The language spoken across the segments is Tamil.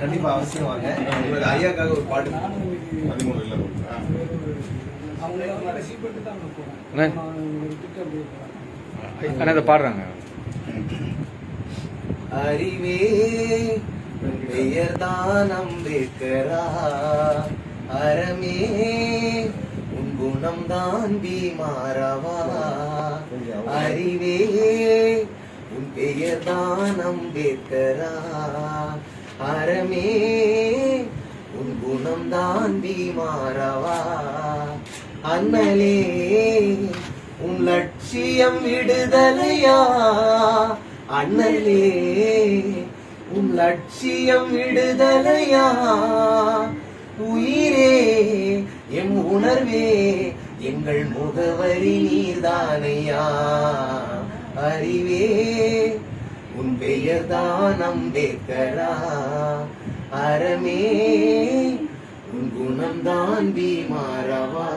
கண்டிப்பா அவசியம் வாங்க ஐயாக்காக ஒரு பாட்டு பதிமூணு இல்லை அண்ணா இதை பாடுறாங்க. அறிவே பெயர்தான் அம்பேத்கரா. அறமே உன் குணம்தான் பீமாரவா அறிவே உன் பெயர் தான் அம்பேத்கரா. அறமே உன் குணம் தான் பீமாரவா அண்ணலே உன் லட்சியம் விடுதலையா. அண்ணலே உன் லட்சியம் விடுதலையா. உயிரே எம் உணர்வே எங்கள் முகவரி நீர்தானையா. அறிவே. உன் பெயர் பெயர்தான் அம்பேத்கரா. அறமே. உன் குணம் தான் பீமாரவா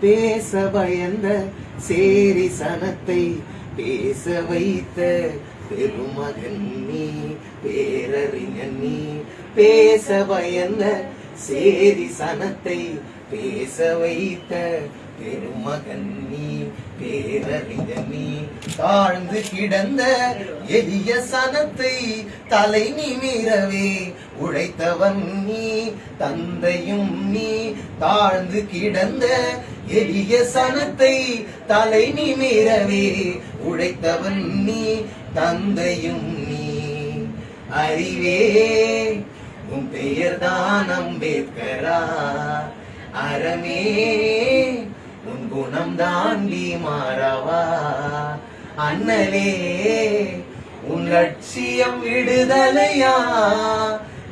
பேச பயந்த சேரி சனத்தை பேச வைத்த பெருமகன் நீ பேரறிஞன் நீ. பேச பயந்த சேரி சனத்தை பேச வைத்த பெருமகன் நீ பேரறிஞன் நீ தாழ்ந்து கிடந்த எளிய சனத்தை தலை நிமிரவே உழைத்தவன் நீ தந்தையும் நீ தாழ்ந்து கிடந்த எளிய சனத்தை தலை நிமிரவே உழைத்தவன் நீ தந்தையும் நீ. அறிவே உன் பெயர்தான் அம்பேத்கரா அறமே குணம் தாண்டி மாறவா? அண்ணலே உன் லட்சியம் விடுதலையா?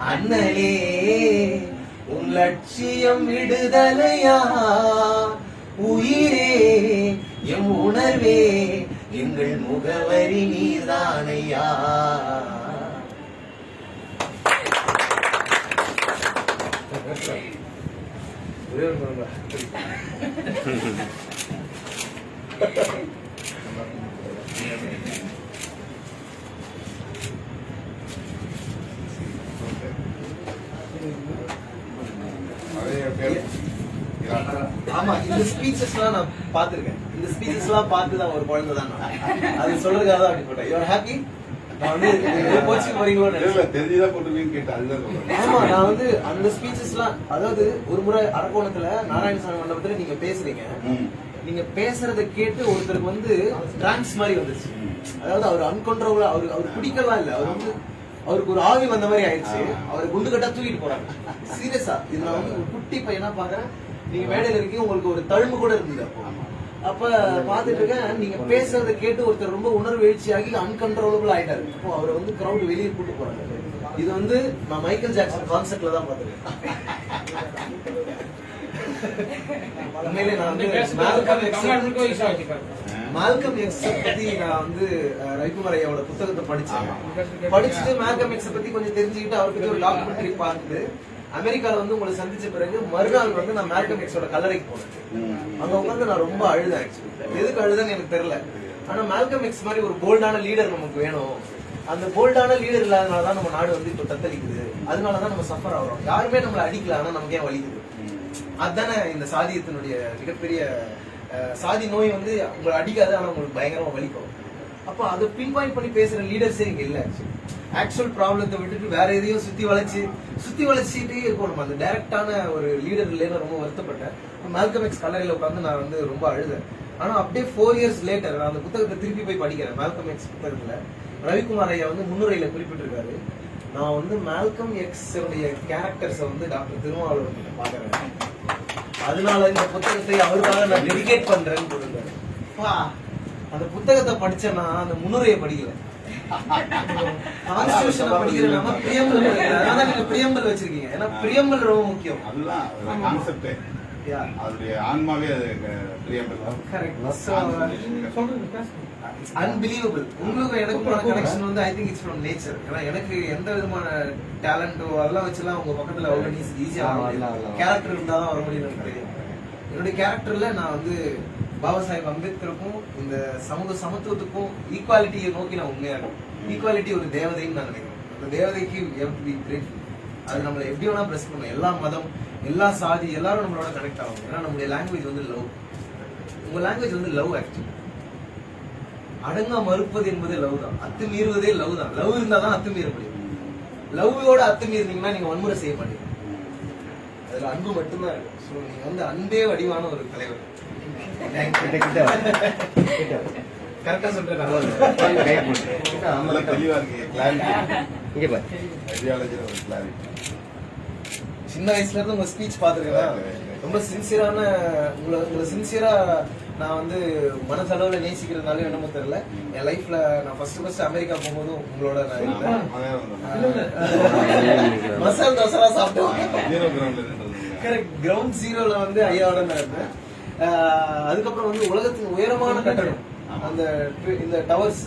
அண்ணலே உன் லட்சியம் விடுதலையா? உயிரே எம் உணர்வே எங்கள் முகவரி நீதானையா Thank you. ஆமா இந்த ஸ்பீச்சஸ்லாம் நான் பார்த்திருக்கேன். இந்த ஸ்பீச்சஸ்லாம் பார்த்து தான் ஒரு குழந்தை தான் அது சொல்றதுக்காக தான் அப்படி போட்டேன். யூஆர் ஹாப்பி நான் வந்து கோச்சிங் நினைச்சேன். தெரிஞ்சுதான் போட்டுருவீங்கன்னு கேட்டேன் அதுதான் சொல்றேன். ஆமா நான் வந்து அந்த ஸ்பீச்சஸ்லாம் அதாவது ஒரு முறை அரக்கோணத்துல நாராயணசாமி மண்டபத்துல நீங்க பேசுறீங்க. நீங்க பேசுறத கேட்டு ஒருத்தருக்கு வந்து டிரான்ஸ் மாதிரி வந்துச்சு அதாவது அவர் அன்கண்ட்ரோல் அவர் அவர் பிடிக்கலாம் இல்ல. அவர் வந்து அவருக்கு ஒரு ஆவி வந்த மாதிரி ஆயிடுச்சு. அவர் குண்டு கட்டா தூக்கிட்டு போறாங்க. சீரியஸா இது நான் வந்து ஒரு குட்டி பையனா பாக்குறேன். நீங்க மேடையில இருக்கீங்க உங்களுக்கு ஒரு தழும்பு கூட இருந்தது அப்போ. அப்ப பாத்துட்டு இருக்கேன் நீங்க பேசுறத கேட்டு ஒருத்தர் ரொம்ப உணர்வு எழுச்சியாகி அன்கண்ட்ரோலபிள் ஆயிட்டாரு. அப்போ அவரை வந்து கிரௌண்ட் வெளியே கூட்டு போறாங்க இது வந்து நான் மைக்கேல் ஜாக்சன் கான்செப்ட்ல தான் பாத்துருக்கேன் உண்மையிலே நான் வந்து மால்கம் எக்ஸ் பத்தி நான் வந்து ரவிக்குமார் ஐயாவோட புத்தகத்தை படிச்சேன். படிச்சுட்டு மால்கம் எக்ஸ் பத்தி கொஞ்சம் தெரிஞ்சுக்கிட்டு அவரை பத்தி ஒரு டாக்குமெண்ட்ரி பார்த்துட்டு அமெரிக்கால வந்து உங்களை சந்திச்ச பிறகு மறுநாள் வந்து நான் மால்கம் எக்ஸோட கல்லறைக்கு போனேன். அங்க உட்காந்து நான் ரொம்ப அழுதேன் ஆக்சுவலி எதுக்கு அழுதேன்னு எனக்கு தெரியல. ஆனா மேல்கம் எக்ஸ் மாதிரி ஒரு போல்டான லீடர் நமக்கு வேணும். அந்த போல்டான லீடர் இல்லாதனால தான் நம்ம நாடு வந்து இப்போ தத்தளிக்குது. அதனாலதான் நம்ம சஃபர் ஆகிறோம். யாருமே நம்மளை அடிக்கல ஆனா நமக்கு ஏன் வலிக்குது? அதுதானே இந்த சாதியத்தினுடைய மிகப்பெரிய அஹ், சாதி நோய் வந்து உங்களை அடிக்காது ஆனா உங்களுக்கு பயங்கரமா வலிக்கும். அப்போ அதை பின் பாயிண்ட் பண்ணி பேசுற லீடர்ஸே இங்க இல்ல. ஆக்சுவல் ப்ராப்ளத்தை விட்டுட்டு வேற எதையும் சுத்தி வளைச்சு சுத்தி வளைச்சிட்டே இருக்கும் நம்ம. அந்த டைரக்டான ஒரு லீடர் இல்லைன்னு ரொம்ப வருத்தப்பட்டேன் மேல்கம் எக்ஸ் கல்லறையில உட்காந்து நான் வந்து ரொம்ப அழுதேன். ஆனா அப்படியே ஃபோர் இயர்ஸ் லேட்டர் நான் அந்த புத்தகத்தை திருப்பி போய் படிக்கிறேன் மேல்கம் எக்ஸ் புத்தகத்துல. ரவிக்குமார் ஐயா வந்து முன்னுரையில குறிப்பிட்டிருக்காரு. நான் வந்து மேல்கம் எக்ஸ் உடைய கேரக்டர்ஸை வந்து டாக்டர் திருமாவளவன் கிட்ட பாக்குறேன் அதனால இந்த புத்தகத்தை அவருக்காக நான் டெடிகேட் பண்றேன்னு போட்டிருக்காரு அந்த புத்தகத்தை படிச்சேன்னா அந்த முன்னுரையை படிக்கல. கான்ஸ்டியூஷனை படிக்கிறேன்னா பிரியம்பல் படிக்கிறேன். அதனால நீங்க பிரியம்பல் வச்சிருக்கீங்க. ஏன்னா பிரியம்பல் ரொம்ப முக்கியம். அதுதான் கான்செப்டே. அதோடைய ஆன்மாவே அது பிரியம்பல் அன்பிலீவபிள் உங்களுக்கும் எனக்குமான கனெக்ஷன் வந்து I think it's from nature ஏன்னா எனக்கு எந்த விதமான டேலண்டோ அதெல்லாம் வச்சுலாம் உங்க பக்கத்துல அவ்வளோ ஈஸியா ஆ, இல்ல, இல்ல. கேரக்டர் இருந்தா தான் வர முடியும் எனக்கு என்னுடைய கேரக்டர்ல நான் வந்து பாபா சாஹேப் அம்பேத்கருக்கும் இந்த சமூக சமத்துவத்துக்கும் ஈக்குவாலிட்டியை நோக்கி நான் உண்மையா ஈக்குவாலிட்டி ஒரு தேவதைன்னு நான் நினைக்கிறேன். அந்த தேவதைக்கு பி அது நம்மளை எப்படி வேணா பிரஸ் பண்ணும். எல்லா மதம் எல்லா சாதி எல்லாரும் நம்மளோட கனெக்ட் ஆகும் ஏன்னா நம்மளுடைய லாங்குவேஜ் வந்து லவ் உங்க லாங்குவேஜ் வந்து லவ் ஆக்சுவலி அடங்க மறுப்பது என்பது லவ் தான். அத்துமீறுவதே லவ் தான். லவ் இருந்தா தான் அத்துமீற முடியும். லவ்வோட அத்துமீறினீங்கன்னா நீங்க வன்முறை செய்ய மாட்டீங்க. அதுல அன்பு மட்டும்தான் இருக்கும் ஸோ நீங்க வந்து அன்பே வடிவான ஒரு தலைவர். கரெக்டா சொல்றேன் தெளிவா இருக்கு பாரு சின்ன வயசுல இருந்து உங்க ஸ்பீச் பாத்துருக்கேன் ரொம்ப சின்சியரான உங்களை உங்களை சின்சியரா நான் வந்து மனசளவுல நேசிக்கிறதுனால என்னமோ தெரியல என் லைஃப்ல நான் ஃபர்ஸ்ட் ஃபர்ஸ்ட் அமெரிக்கா போகும்போதும் உங்களோட மசால் தோசை சாப்பிட்டோம் கரெக்ட் கிரவுண்ட் ஜீரோல வந்து ஐயாவோட நான் இருந்தேன் அதுக்கப்புறம் வந்து உலகத்தின் உயரமான கட்டடம். அந்த இந்த டவர்ஸ்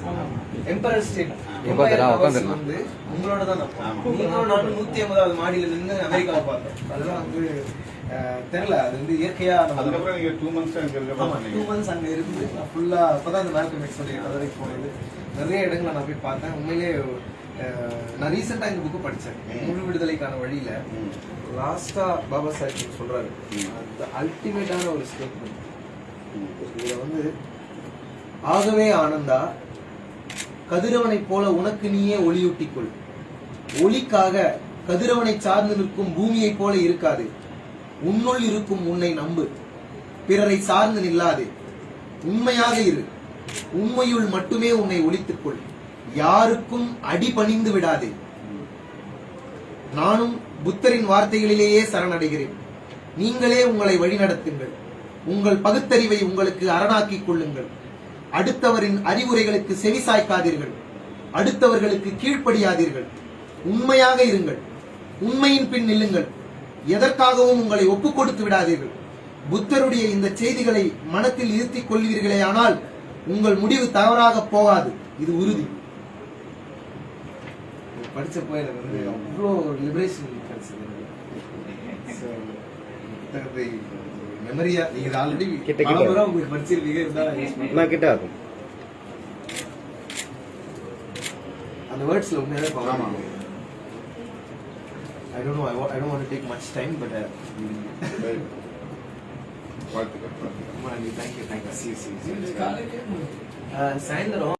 எம்பரர் ஸ்டேட். வந்து உங்களோட தான். நீங்களும் நானும் நூத்தி ஐம்பதாவது மாடியில நின்று அமெரிக்காவை பார்த்தோம். அதெல்லாம் வந்து தெரியல. அது வந்து இயற்கையா அதுக்கப்புறம் நீங்க டூ மந்த்ஸ் அங்க டூ மந்த்ஸ் அங்க இருந்து நான் ஃபுல்லா அப்பதான் அந்த மேல்கம் எக்ஸ் சொல்லி வரைக்கும் போனது. நிறைய இடங்களை நான் போய் பார்த்தேன். உண்மையிலே அஹ், நான் ரீசெண்டா இந்த புக்கு படிச்சேன். முழு விடுதலைக்கான வழியில லாஸ்டா பாபா சாஹிப் சொல்றாரு. ம். அந்த அல்டிமேட்டான ஒரு ஸ்டேட்மெண்ட் இதுல வந்து ஆகவே ஆனந்தா கதிரவனைப் போல உனக்கு நீயே ஒளியூட்டிக்கொள். ஒளிக்காக கதிரவனை சார்ந்து நிற்கும் பூமியைப் போல இருக்காது. உன்னுள் இருக்கும் உன்னை நம்பு. பிறரை சார்ந்து நில்லாதே. உண்மையாக இரு. உண்மையுள் மட்டுமே உன்னை ஒளித்துக்கொள். யாருக்கும் அடிபணிந்து விடாதே. நானும் புத்தரின் வார்த்தைகளிலேயே சரணடைகிறேன். நீங்களே உங்களை வழிநடத்துங்கள். உங்கள் பகுத்தறிவை உங்களுக்கு அரணாக்கிக் கொள்ளுங்கள். அடுத்தவரின் அறிவுரைகளுக்கு செவிசாய்க்காதீர்கள் அடுத்தவர்களுக்கு கீழ்ப்படியாதீர்கள். உண்மையாக இருங்கள். உண்மையின் பின் நில்லுங்கள். எதற்காகவும் உங்களை ஒப்புக் கொடுத்து விடாதீர்கள். புத்தருடைய இந்த செய்திகளை மனத்தில் இருத்திக் கொள்வீர்களே ஆனால் உங்கள் முடிவு தவறாக போகாது. இது உறுதி. இது படிச்சப்போ எனக்கு வந்து அவ்வளோ லிபரேஷன் கிடைச்சது புத்தகத்தை மெமரியா நீங்க இது ஆல்ரெடி கிட்ட கிட்ட. உங்களுக்கு யூஸ் பண்ணுங்க. நான் கிட்ட இருக்கும் அந்த வேர்ட்ஸ்ல உண்மையாவே ஆமா. Power I don't know I don't want to take much time but வாழ்த்துக்கள் தேங்க்யூ தேங்க்யூ சி சி சாயந்தரம்